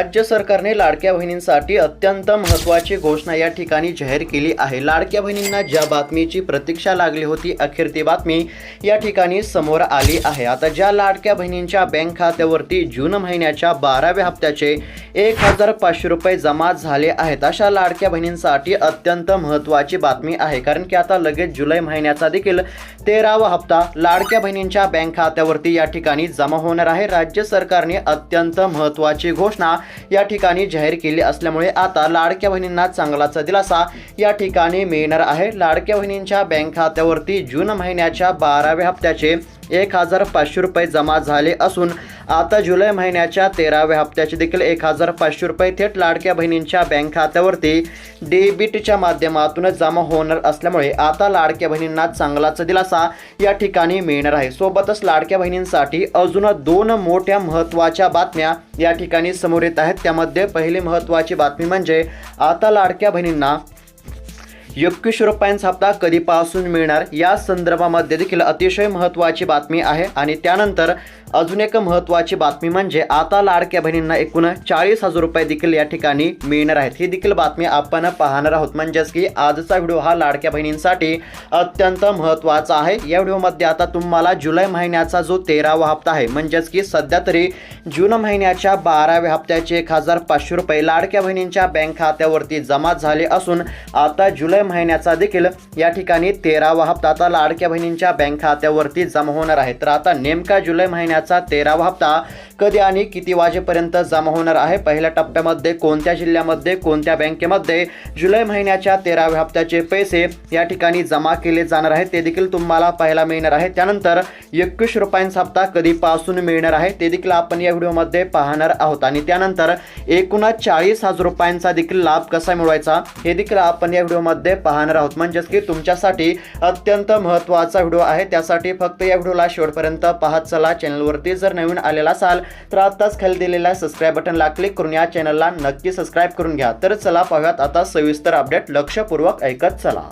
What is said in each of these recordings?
राज्य सरकारने लाडक्या बहिणींसाठी अत्यंत महत्त्वाची घोषणा या ठिकाणी जाहीर केली आहे. लाडक्या बहिणींना ज्या बातमीची प्रतीक्षा लागली होती अखेर ती बातमी या ठिकाणी समोर आली आहे. आता ज्या लाडक्या बहिणींच्या बँक खात्यावरती जून महिन्याच्या बाराव्या हप्त्याचे एक हजार पाचशे रुपये जमा झाले आहेत अशा लाडक्या बहिणींसाठी अत्यंत महत्त्वाची बातमी आहे. कारण की आता लगेच जुलै महिन्याचा देखील तेरावा हप्ता लाडक्या बहिणींच्या बँक खात्यावरती या ठिकाणी जमा होणार आहे. राज्य सरकारने अत्यंत महत्त्वाची घोषणा या ठिकाणी जाहीर केली असल्यामुळे आता लाडक्या बहिणींना चांगलाचा दिलासा या ठिकाणी मिळणार आहे. लाडक्या बहिणींच्या बँक खात्यावरती जून महिन्याच्या बाराव्या हप्त्याचे एक हजार पाचशे रुपये जमा झाले असून आता जुलै महिन्याच्या तेराव्या हप्त्याचे देखील एक हजार पाचशे रुपये थेट लाडक्या बहिणींच्या बँक खात्यावरती डेबिटच्या माध्यमातून जमा होणार असल्यामुळे आता लाडक्या बहिणींना चांगलाच दिलासा या ठिकाणी मिळणार आहे. सोबतच लाडक्या बहिणींसाठी अजून दोन मोठ्या महत्त्वाच्या बातम्या या ठिकाणी समोर येत आहेत. त्यामध्ये पहिली महत्त्वाची बातमी म्हणजे आता लाडक्या बहिणींना एकवीसशे रुपयांचा हप्ता कधीपासून मिळणार? या संदर्भामध्ये देखील अतिशय महत्त्वाची बातमी आहे आणि त्यानंतर अजून एक महत्त्वाची बातमी म्हणजे आता लाडक्या बहिणींना एकूण चाळीस हजार रुपये देखील या ठिकाणी मिळणार आहेत. ही देखील बातमी आपण पाहणार आहोत. म्हणजेच की आजचा व्हिडिओ हा लाडक्या बहिणींसाठी अत्यंत महत्त्वाचा आहे. या व्हिडिओमध्ये आता तुम्हाला जुलै महिन्याचा जो तेरावा हप्ता आहे म्हणजेच की सध्या तरी जून महिन्याच्या बाराव्या हप्त्याचे एक हजार पाचशे रुपये लाडक्या बहिणींच्या बँक खात्यावरती जमा झाले असून आता जुलै महिन्याचा देखील या ठिकाणी तेरावा हप्ता आता लाडक्या बहिणींच्या बँक खात्यावरती जमा होणार आहे. तर आता नेमका जुलै महिन्याचा तेरावा हप्ता कधी आणि किती वाजेपर्यंत जमा होणार आहे? पहिल्या टप्प्यामध्ये कोणत्या जिल्ह्यामध्ये कोणत्या बँकेमध्ये जुलै महिन्याच्या तेराव्या हप्त्याचे पैसे या ठिकाणी जमा केले जाणार आहे ते देखील तुम्हाला पाहायला मिळणार आहे. त्यानंतर एकवीस रुपयांचा हप्ता कधीपासून मिळणार आहे? ते देखील आपण या व्हिडिओमध्ये पाहणार आहोत. आणि त्यानंतर एकूणच चाळीस हजार रुपयांचा देखील लाभ कसा मिळवायचा? हे देखील आपण या व्हिडिओमध्ये पाहणार आहोत. म्हणजेच की तुमच्यासाठी अत्यंत महत्त्वाचा व्हिडिओ आहे. त्यासाठी फक्त या व्हिडिओला शेवटपर्यंत पाहत चला. चॅनलवरती जर नवीन आलेला असाल तर आत्ताच खाली दिलेल्या सबस्क्राईब बटनला क्लिक करून या चॅनलला नक्की सबस्क्राईब करून घ्या. तर चला पाहूयात आता सविस्तर अपडेट लक्षपूर्वक ऐकत चला.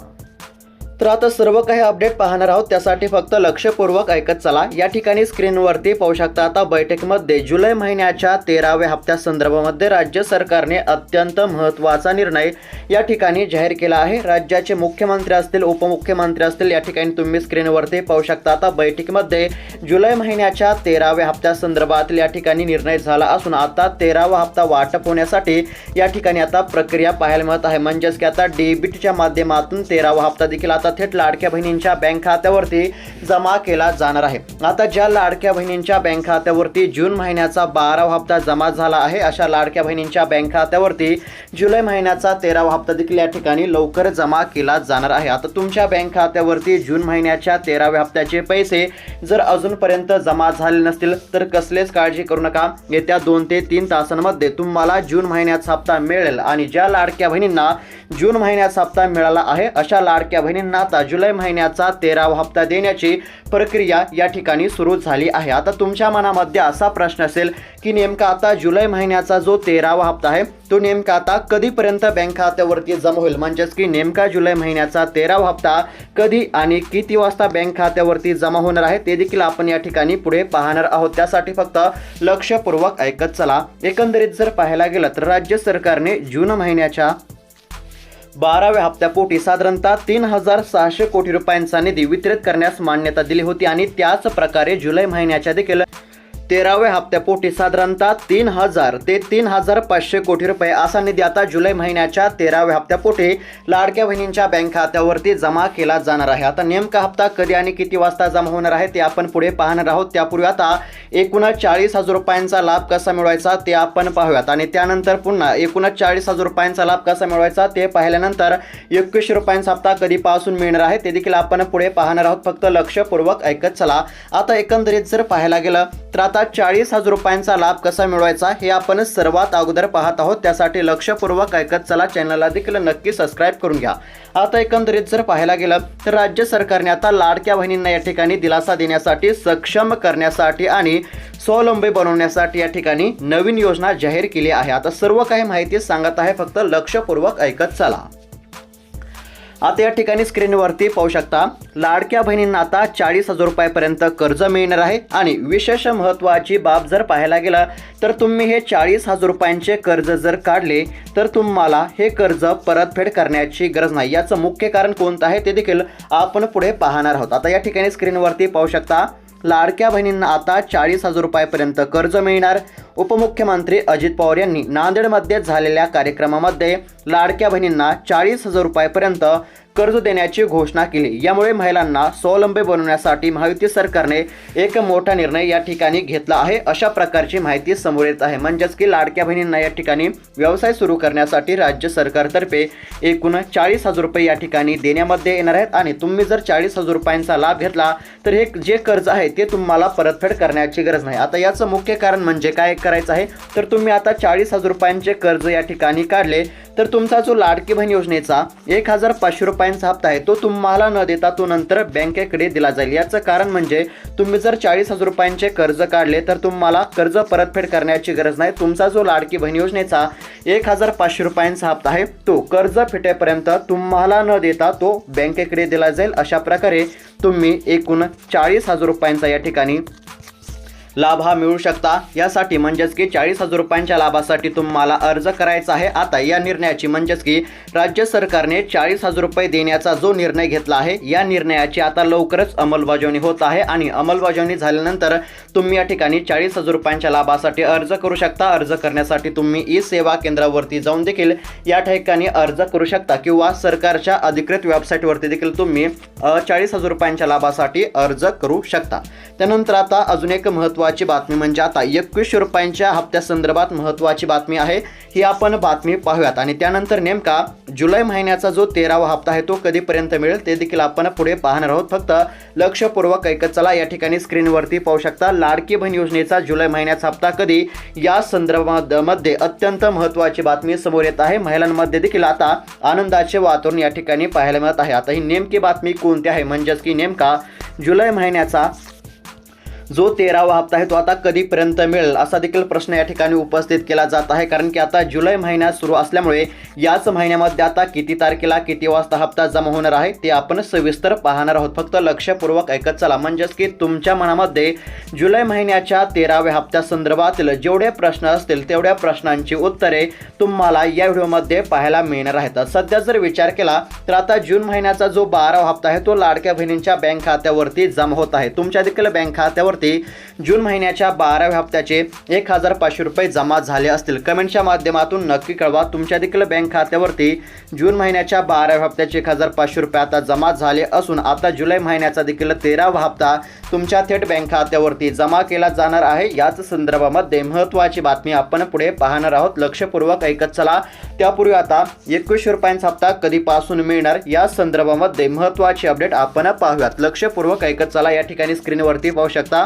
तर आता सर्व काही अपडेट पाहणार आहोत. त्यासाठी फक्त लक्षपूर्वक ऐकत चला. या ठिकाणी स्क्रीनवरती पाहू शकता आता बैठकीमध्ये जुलै महिन्याच्या तेराव्या हप्त्या संदर्भामध्ये राज्य सरकारने अत्यंत महत्त्वाचा निर्णय या ठिकाणी जाहीर केला आहे. राज्याचे मुख्यमंत्री असतील उपमुख्यमंत्री असतील या ठिकाणी तुम्ही स्क्रीनवरती पाहू शकता आता बैठकीमध्ये जुलै महिन्याच्या तेराव्या हप्त्या संदर्भातील या ठिकाणी निर्णय झाला असून आता तेरावा हप्ता वाटप होण्यासाठी या ठिकाणी आता प्रक्रिया पाहायला मिळत आहे. म्हणजेच की आता डेबिटच्या माध्यमातून तेरावा हप्ता देखील आता थेट लाडक्या बहिणींच्या बँक खात्यावरती जमा केला जाणार आहे. आता ज्या लाडक्या बहिणींच्या बँक खात्यावरती जून महिन्याचा बारावा हप्ता जमा झाला आहे अशा लाडक्या बहिणींच्या बँक खात्यावरती जुलै महिन्याचा तेरावा हप्ता देखील या ठिकाणी लवकर जमा केला जाणार आहे. आता तुमच्या बँक खात्यावरती जून महिन्याच्या तेराव्या हप्त्याचे पैसे जर अजूनपर्यंत जमा झाले नसतील तर कसलेच काळजी करू नका. येत्या दोन ते तीन तासांमध्ये तुम्हाला जून महिन्याचा हप्ता मिळेल आणि ज्या लाडक्या बहिणींना जून महिन्याचा हप्ता मिळाला आहे अशा लाडक्या बहिणींना आता जुलै महिन्याचा तेरावा हप्ता देण्याची प्रक्रिया या ठिकाणी सुरू झाली आहे. आता तुमच्या मनामध्ये असा प्रश्न असेल की नेमका आता जुलै महिन्याचा जो तेरावा हप्ता आहे तो नेमका आता कधीपर्यंत बँक खात्यावरती जमा होईल? म्हणजेच की नेमका जुलै महिन्याचा तेरावा हप्ता कधी आणि किती वाजता बँक खात्यावरती जमा होणार आहे ते देखील आपण या ठिकाणी पुढे पाहणार आहोत. त्यासाठी फक्त लक्षपूर्वक ऐकत चला. एकंदरीत जर पाहायला गेलं तर राज्य सरकारने जून महिन्याच्या बाराव्या हप्त्यापोटी साधारणतः तीन हजार सहाशे कोटी रुपयांचा निधी वितरित करण्यास मान्यता दिली होती आणि त्याच प्रकारे जुलै महिन्याच्या देखील तेराव्या हप्त्यापोटी साधारणतः तीन हजार ते तीन हजार पाचशे कोटी रुपये असा निधी आता जुलै महिन्याच्या तेराव्या हप्त्यापोटी लाडक्या बहिणींच्या बँक खात्यावरती जमा केला जाणार आहे. आता नेमका हप्ता कधी आणि किती वाजता जमा होणार आहे ते आपण पुढे पाहणार आहोत. त्यापूर्वी आता एकूणच चाळीस हजार रुपयांचा लाभ कसा मिळवायचा ते आपण पाहूयात. आणि त्यानंतर पुन्हा एकूणच चाळीस हजार रुपयांचा लाभ कसा मिळवायचा ते पाहिल्यानंतर एकवीसशे रुपयांचा हप्ता कधीपासून मिळणार आहे ते देखील आपण पुढे पाहणार आहोत. फक्त लक्षपूर्वक ऐकत चला. आता एकंदरीत जर पाहायला गेलं तर आता आता चाळीस हजार रुपयांचा लाभ कसा मिळवायचा हे आपण सर्वात अगोदर पाहत आहोत. त्यासाठी लक्षपूर्वक ऐकत चला. चॅनलला देखील नक्की सबस्क्राईब करून घ्या. आता एकंदरीत जर पाहायला गेलं तर राज्य सरकारने आता लाडक्या बहिणींना या ठिकाणी दिलासा देण्यासाठी सक्षम करण्यासाठी आणि स्वावलंबी बनवण्यासाठी या ठिकाणी नवीन योजना जाहीर केली आहे. आता सर्व काही माहिती सांगत आहे. फक्त लक्षपूर्वक ऐकत चला. आता या ठिकाणी स्क्रीनवरती पाहू शकता लाडक्या बहिणींना आता चाळीस हजार रुपयापर्यंत कर्ज मिळणार आहे आणि विशेष महत्त्वाची बाब जर पाहायला गेला तर तुम्ही हे चाळीस हजार रुपयांचे कर्ज जर काढले तर तुम्हाला हे कर्ज परतफेड करण्याची गरज नाही. याचं मुख्य कारण कोणतं आहे ते देखील आपण पुढे पाहणार आहोत. आता या ठिकाणी स्क्रीनवरती पाहू शकता लाडक्या बहिणींना आता चाळीस हजार रुपयापर्यंत कर्ज मिळणार. उपमुख्यमंत्री अजित पवार यांनी नांदेडमध्ये झालेल्या कार्यक्रमामध्ये लाडक्या बहिणींना चाळीस हजार रुपयापर्यंत कर्ज देण्याची घोषणा केली. यामुळे महिलांना स्वावलंबी बनवण्यासाठी महायुती सरकारने एक मोठा निर्णय या ठिकाणी घेतला आहे. अशा प्रकारची माहिती समोर येत आहे. म्हणजेच की लाडक्या बहिणींना या ठिकाणी व्यवसाय सुरू करण्यासाठी राज्य सरकारतर्फे एकूण चाळीस हजार रुपये या ठिकाणी देण्यामध्ये येणार आहेत. आणि तुम्ही जर चाळीस हजार रुपयांचा लाभ घेतला तर हे जे कर्ज आहे ते तुम्हाला परतफेड करण्याची गरज नाही. आता याचं मुख्य कारण म्हणजे काय करायचं आहे? तर तुम्ही आता चाळीस हजार रुपयांचे कर्ज या ठिकाणी काढले. तर तुमचा जो लाडकी बहीण योजनेचा एक हजार पाचशे रुपयांचा हप्ता आहे तो तुम्हाला न देता तो नंतर बँकेकडे दिला जाईल. याचं कारण म्हणजे तुम्ही जर चाळीस हजार रुपयांचे कर्ज काढले तर तुम्हाला कर्ज परतफेड करण्याची गरज नाही. तुमचा जो लाडकी बहीण योजनेचा एक हजार पाचशे रुपयांचा हप्ता आहे तो कर्ज फिटेपर्यंत तुम्हाला न देता तो बँकेकडे दिला जाईल. अशा प्रकारे तुम्ही एकूण चाळीस हजार रुपयांचा या ठिकाणी लाभ हा मिळू शकता. यासाठी म्हणजेच की चाळीस हजार रुपयांच्या लाभासाठी तुम्हाला अर्ज करायचा आहे. आता या निर्णयाची म्हणजेच की राज्य सरकारने चाळीस हजार रुपये देण्याचा जो निर्णय घेतला आहे या निर्णयाची आता लवकरच अंमलबजावणी होत आहे आणि अंमलबजावणी झाल्यानंतर तुम्ही या ठिकाणी चाळीस हजार रुपयांच्या लाभासाठी अर्ज करू शकता. अर्ज करण्यासाठी तुम्ही ई सेवा केंद्रावरती जाऊन देखील या ठिकाणी अर्ज करू शकता किंवा सरकारच्या अधिकृत वेबसाईटवरती देखील तुम्ही चाळीस हजार रुपयांच्या लाभासाठी अर्ज करू शकता. त्यानंतर आता अजून एक महत्त्वाची बातमी म्हणजे आता एकवीसशे रुपयांच्या हप्त्यासंदर्भात महत्त्वाची बातमी आहे. ही आपण बातमी पाहूयात. आणि त्यानंतर नेमका जुलै महिन्याचा जो तेरावा हप्ता आहे तो कधीपर्यंत मिळेल ते देखील आपण पुढे पाहणार आहोत. फक्त लक्षपूर्वक ऐकत चला. या ठिकाणी स्क्रीनवरती पाहू शकता लाडकी बहीण योजनेचा जुलै महिन्याचा हप्ता कधी? या संदर्भामध्ये अत्यंत महत्त्वाची बातमी समोर येत आहे. महिलांमध्ये देखील आता आनंदाचे वातावरण या ठिकाणी पाहायला मिळत आहे. आता ही नेमकी बातमी कोणती आहे? म्हणजेच की नेमका जुलै महिन्याचा जो तेरावा हप्ता आहे तो आता कधीपर्यंत मिळेल असा देखील प्रश्न या ठिकाणी उपस्थित केला जात आहे. कारण की आता जुलै महिन्यात सुरू असल्यामुळे याच महिन्यामध्ये आता किती तारखेला किती वाजता हप्ता जमा होणार आहे ते आपण सविस्तर पाहणार आहोत. फक्त लक्षपूर्वक ऐकत चला. म्हणजेच की तुमच्या मनामध्ये जुलै महिन्याच्या तेराव्या हप्त्यासंदर्भातील जेवढे प्रश्न असतील तेवढ्या प्रश्नांची उत्तरे तुम्हाला या व्हिडिओमध्ये पाहायला मिळणार आहेत. सध्या जर विचार केला तर आता जून महिन्याचा जो बारावा हप्ता आहे तो लाडक्या बहिणींच्या बँक खात्यावरती जमा होत आहे. तुमच्या देखील बँक खात्यावर खात्यावरती जून महिन्याच्या बाराव्या हप्त्याचे एक हजार पाचशे रुपये जमा झाले असतील. कमेंटच्या माध्यमातून नक्की कळवा. तुमच्या देखील बँक खात्यावरती जून महिन्याच्या बाराव्या हप्त्याचे एक हजार पाचशे रुपये आता जमा झाले असून आता जुलै महिन्याचा देखील तेरावा हप्ता तुमच्या थेट बँक खात्यावरती जमा केला जाणार आहे. याच संदर्भामध्ये महत्त्वाची बातमी आपण पुढे पाहणार आहोत. लक्षपूर्वक ऐकत चला. त्यापूर्वी आता एकवीसशे रुपयांचा हप्ता कधीपासून मिळणार? या संदर्भामध्ये महत्त्वाची अपडेट आपण पाहूयात. लक्षपूर्वक ऐकत चला. या ठिकाणी स्क्रीनवरती पाहू शकता.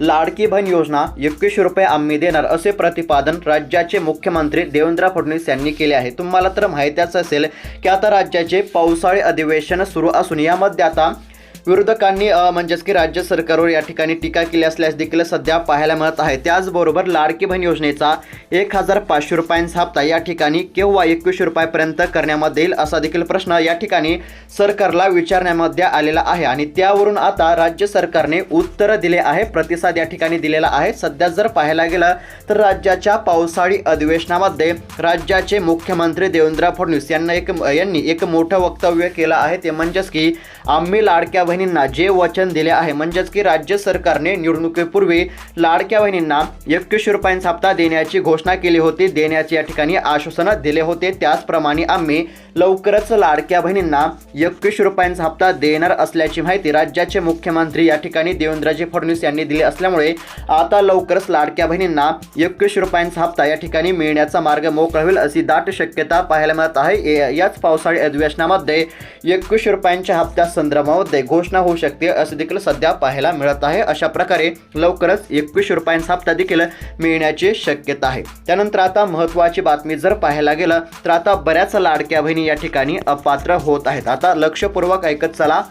लाडकी बहीण योजना एकवीसशे रुपये आम्ही देणार असे प्रतिपादन राज्याचे मुख्यमंत्री देवेंद्र फडणवीस यांनी केले आहे. तुम्हाला तर माहितीच असेल की आता राज्याचे पावसाळी अधिवेशन सुरू असून यामध्ये आता विरोधकांनी म्हणजेच की राज्य सरकारवर या ठिकाणी टीका केली असल्यास देखील सध्या पाहायला मिळत आहे. त्याचबरोबर लाडकी बहीण योजनेचा एक हजार पाचशे रुपयांचा हप्ता या ठिकाणी केव्हा एकवीसशे रुपयापर्यंत करण्यामध्ये येईल असा देखील प्रश्न या ठिकाणी सरकारला विचारण्यामध्ये आलेला आहे. आणि त्यावरून आता राज्य सरकारने उत्तर दिले आहे प्रतिसाद या ठिकाणी दिलेला आहे. सध्या जर पाहायला गेलं तर राज्याच्या पावसाळी अधिवेशनामध्ये राज्याचे मुख्यमंत्री देवेंद्र फडणवीस यांना एक यांनी एक मोठं वक्तव्य केलं आहे. ते म्हणजेच की आम्ही लाडक्या बहिणींना जे वचन दिले आहे म्हणजेच की राज्य सरकारने निवडणुकीपूर्वी लाडक्या बहिणींना एकवीसशे रुपयांचा हप्ता देण्याची घोषणा केली होती. देण्याचे या ठिकाणी आश्वासनं दिले होते. त्याचप्रमाणे आम्ही लवकरच लाडक्या बहिणींना एकवीसशे रुपयांचा हप्ता देणार असल्याची माहिती राज्याचे मुख्यमंत्री या ठिकाणी देवेंद्रजी फडणवीस यांनी दिली असल्यामुळे आता लवकरच लाडक्या बहिणींना एकवीसशे रुपयांचा हप्ता या ठिकाणी मिळण्याचा मार्ग मोकळा होईल अशी दाट शक्यता पाहायला मिळत आहे. याच पावसाळी अधिवेशनामध्ये एकवीसशे रुपयांच्या हप्त्या संदर्भामध्ये घोषणा होऊ शकते असं देखील सध्या पाहायला मिळत आहे. अशा प्रकारे लवकरच एकवीस रुपयांचा हप्ता देखील मिळण्याची शक्यता आहे. त्यानंतर आता महत्त्वाची बातमी जर पाहायला गेलं तर आता बऱ्याच लाडक्या बहिणी या ठिकाणी अपात्र होत आहेत. आता लक्षपूर्वक ऐकत चला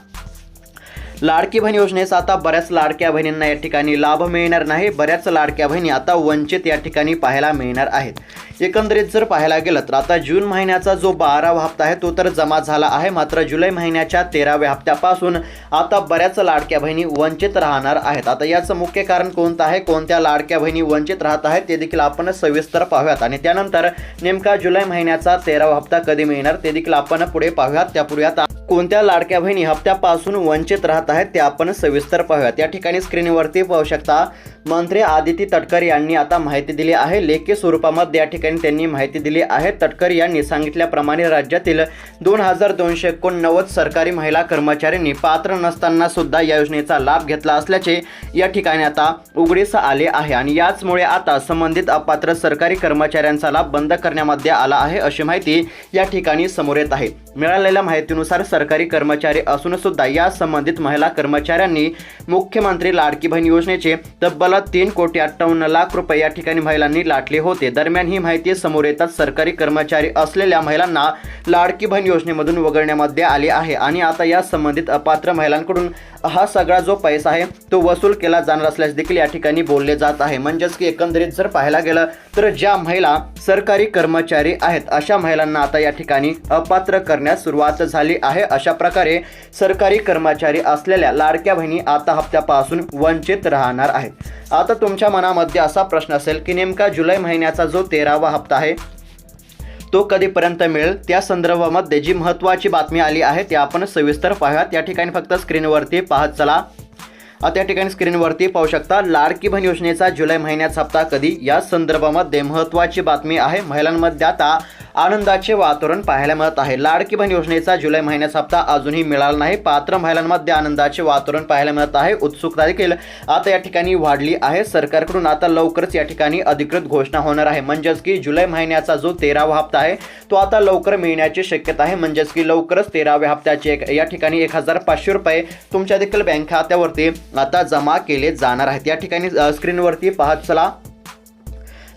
लाडकी बहीण योजनेचा आता बऱ्याच लाडक्या बहिणींना या ठिकाणी लाभ मिळणार नाही. बऱ्याच लाडक्या बहिणी आता वंचित या ठिकाणी पाहायला मिळणार आहेत. एकंदरीत जर पाहायला गेलं तर आता जून महिन्याचा जो बारावा हप्ता आहे तो तर जमा झाला आहे. मात्र जुलै महिन्याच्या तेराव्या हप्त्यापासून आता बऱ्याच लाडक्या बहिणी वंचित राहणार आहेत. आता याचं मुख्य कारण कोणतं आहे? कोणत्या लाडक्या बहिणी वंचित राहत आहेत? ते देखील आपण सविस्तर पाहूयात. आणि त्यानंतर नेमका जुलै महिन्याचा तेरावा हप्ता कधी मिळणार? ते देखील आपण पुढे पाहूयात. त्यापूर्वी आता कोणत्या लाडक्या बहिणी हप्त्यापासून वंचित राहत आहेत ते आपण सविस्तर पाहूयात. या ठिकाणी स्क्रीनवरती पाहू शकता मंत्री आदिती तटकर यांनी आता माहिती दिली आहे. लेखी स्वरूपामध्ये या ठिकाणी त्यांनी माहिती दिली आहे. तटकर यांनी सांगितल्याप्रमाणे राज्यातील दोन हजार दोनशे एकोणनव्वद सरकारी महिला कर्मचाऱ्यांनी पात्र नसताना सुद्धा या योजनेचा लाभ घेतला असल्याचे या ठिकाणी आता उघडीस आले आहे. आणि याचमुळे आता संबंधित अपात्र सरकारी कर्मचाऱ्यांचा लाभ बंद करण्यामध्ये आला आहे अशी माहिती या ठिकाणी समोर येत आहे. मिळालेल्या माहितीनुसार सरकारी कर्मचारी असून सुद्धा या संबंधित महिला कर्मचाऱ्यांनी मुख्यमंत्री लाडकी बहीण योजनेचे तब्बल तीन कोटी अठ्ठावन्न लाख रुपये या ठिकाणी महिलांनी लाटले होते. दरम्यान ही माहिती समोर येताच सरकारी कर्मचारी असलेल्या महिलांना लाडकी बहीण योजनेमधून वगळण्यामध्ये आले आहे. आणि आता या संबंधित अपात्र महिलांकडून हा सगळा जो पैसा आहे तो वसूल केला जाणार असल्यास देखील या ठिकाणी बोलले जात आहे. म्हणजेच की एकंदरीत जर पाहायला गेलं तर ज्या महिला सरकारी कर्मचारी आहेत अशा महिलांना आता या ठिकाणी अपात्र कर करण्यास सुरुवात झाली आहे. अशा प्रकारे सरकारी कर्मचारी असलेल्या लाडक्या बहिणी आता हप्त्यापासून वंचित राहणार आहेत. आता तुमच्या मनामध्ये असा प्रश्न असेल की नेमका जुलै महिन्याचा जो तेरावा हप्ता आहे तो कधीपर्यंत मिळेल? त्या संदर्भामध्ये जी महत्त्वाची बातमी आली आहे ती आपण सविस्तर पाहूयात. या ठिकाणी फक्त स्क्रीनवरती पाहत चला. आता या ठिकाणी स्क्रीनवरती पाहू शकता लाडकी बहीण योजनेचा जुलै महिन्याचा हप्ता कधी? या संदर्भामध्ये महत्त्वाची बातमी आहे. महिलांमध्ये आता आनंदाचे वातावरण पाहायला मिळत आहे. लाडकी बहीण योजनेचा जुलै महिन्याचा हप्ता अजूनही मिळाला नाही. पात्र महिलांमध्ये आनंदाचे वातावरण पाहायला मिळत आहे. उत्सुकता देखील आता या ठिकाणी वाढली आहे. सरकारकडून आता लवकरच या ठिकाणी अधिकृत घोषणा होणार आहे. म्हणजेच की जुलै महिन्याचा जो तेरावा हप्ता आहे तो आता लवकर मिळण्याची शक्यता आहे. म्हणजेच की लवकरच तेराव्या हप्त्याचे एक या ठिकाणी एक हजार पाचशे रुपये तुमच्या देखील बँक खात्यावरती आता जमा केले जाणार आहेत. या ठिकाणी स्क्रीनवरती पाहत चला.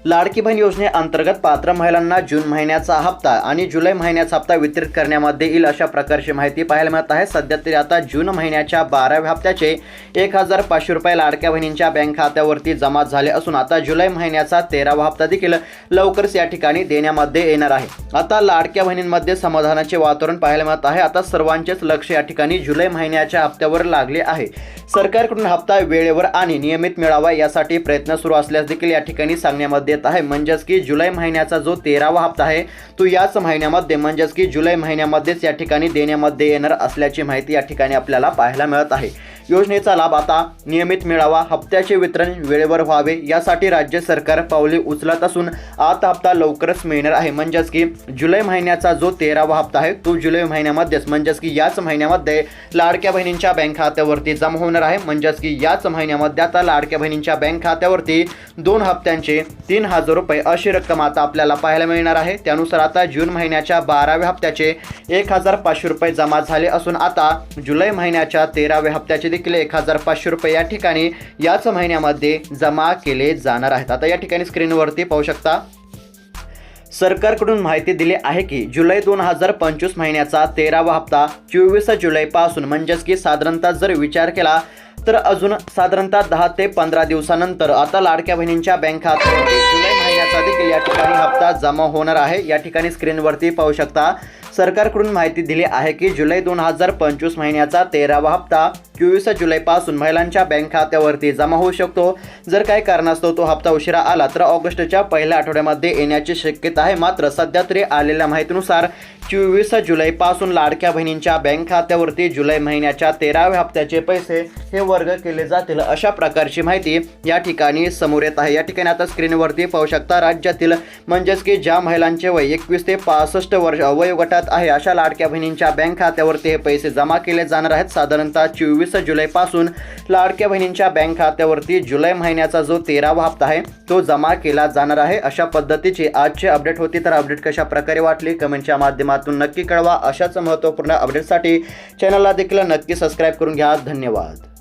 लाडकी बहीण योजनेअंतर्गत पात्र महिलांना जून महिन्याचा हप्ता आणि जुलै महिन्याचा हप्ता वितरित करण्यामध्ये येईल अशा प्रकारची माहिती पाहायला मिळत आहे. सध्या तरी आता जून महिन्याच्या बाराव्या हप्त्याचे एक हजार पाचशे रुपये लाडक्या बहिणींच्या बँक खात्यावरती जमा झाले असून आता जुलै महिन्याचा तेरावा हप्ता देखील लवकरच या ठिकाणी देण्यामध्ये येणार आहे. आता लाडक्या बहिणींमध्ये समाधानाचे वातावरण पाहायला मिळत आहे. आता सर्वांचेच लक्ष या ठिकाणी जुलै महिन्याच्या हप्त्यावर लागले आहे. सरकारकडून हप्ता वेळेवर आणि नियमित मिळावा यासाठी प्रयत्न सुरू असल्यास देखील या ठिकाणी सांगण्यामध्ये येत आहे. म्हणजेच की जुलै महिन्याचा जो तेरावा हप्ता आहे तो याच महिन्यामध्ये म्हणजेच की जुलै महिन्यामध्येच या ठिकाणी देण्यामध्ये येणार असल्याची माहिती या ठिकाणी आपल्याला पाहायला मिळत आहे. योजनेचा लाभ आता नियमित मिळावा हप्त्याचे वितरण वेळेवर व्हावे यासाठी राज्य सरकार पावले उचलत असून आता हप्ता लवकरच मिळणार आहे. म्हणजेच की जुलै महिन्याचा जो तेरावा हप्ता आहे तो जुलै महिन्यामध्येच म्हणजेच की याच महिन्यामध्ये लाडक्या बहिणींच्या बँक खात्यावरती जमा होणार आहे. म्हणजेच की याच महिन्यामध्ये आता लाडक्या बहिणींच्या बँक खात्यावरती दोन हप्त्यांचे तीन हजार रुपये अशी रक्कम आता आपल्याला पाहायला मिळणार आहे. त्यानुसार आता जून महिन्याच्या बाराव्या हप्त्याचे एक हजार पाचशे रुपये जमा झाले असून आता जुलै महिन्याच्या तेराव्या हप्त्याचे देखील एक हजार पाचशे रुपये या ठिकाणी याच महिन्यामध्ये जमा केले जाणार आहेत. आता या ठिकाणी स्क्रीनवरती पाहू शकता सरकारकडून माहिती दिली आहे की जुलै दोन हजार पंचवीस महिन्याचा तेरावा हप्ता चोवीस जुलैपासून म्हणजेच की साधारणतः जर विचार केला तर अजून साधारणतः दहा ते पंधरा दिवसानंतर आता लाडक्या बहिणींच्या बँक खात्यामध्ये जुलै या ठिकाणी हप्ता जमा होणार आहे. या ठिकाणी स्क्रीनवरती पाहू शकता सरकारकडून माहिती दिली आहे की जुलै दोन हजार पंचवीस महिन्याचा तेरावा हप्ता चोवीस जुलैपासून महिलांच्या बँक खात्यावरती जमा होऊ शकतो. जर काही कारणास्तव तो हप्ता उशिरा आला तर ऑगस्टच्या पहिल्या आठवड्यामध्ये येण्याची शक्यता आहे. मात्र सध्या तरी आलेल्या माहितीनुसार चोवीस जुलैपासून लाडक्या बहिणींच्या बँक खात्यावरती जुलै महिन्याच्या तेराव्या हप्त्याचे पैसे हे वर्ग केले जातील अशा प्रकारची माहिती या ठिकाणी समोर येत आहे. या ठिकाणी आता स्क्रीनवरती पाहू शकता राज्यातील म्हणजेच की ज्या महिलांचे वय एकवीस ते पासष्ट वर्ष वयोगटात आहे अशा लाडक्या बहिणींच्या बँक खात्यावरती हे पैसे जमा केले जाणार आहेत. साधारणतः चोवीस जुलैपासून लाडक्या बहिणींच्या बँक खात्यावरती जुलै महिन्याचा जो तेरावा हप्ता आहे तो जमा केला जाणार आहे. अशा पद्धतीची आजची अपडेट होती तर अपडेट कशा प्रकारे वाटली? कमेंटच्या माध्यमात माध्यमातून नक्की कळवा अशाच महत्त्वपूर्ण अपडेटसाठी चॅनलला देखील नक्की सबस्क्राईब करून घ्या. धन्यवाद.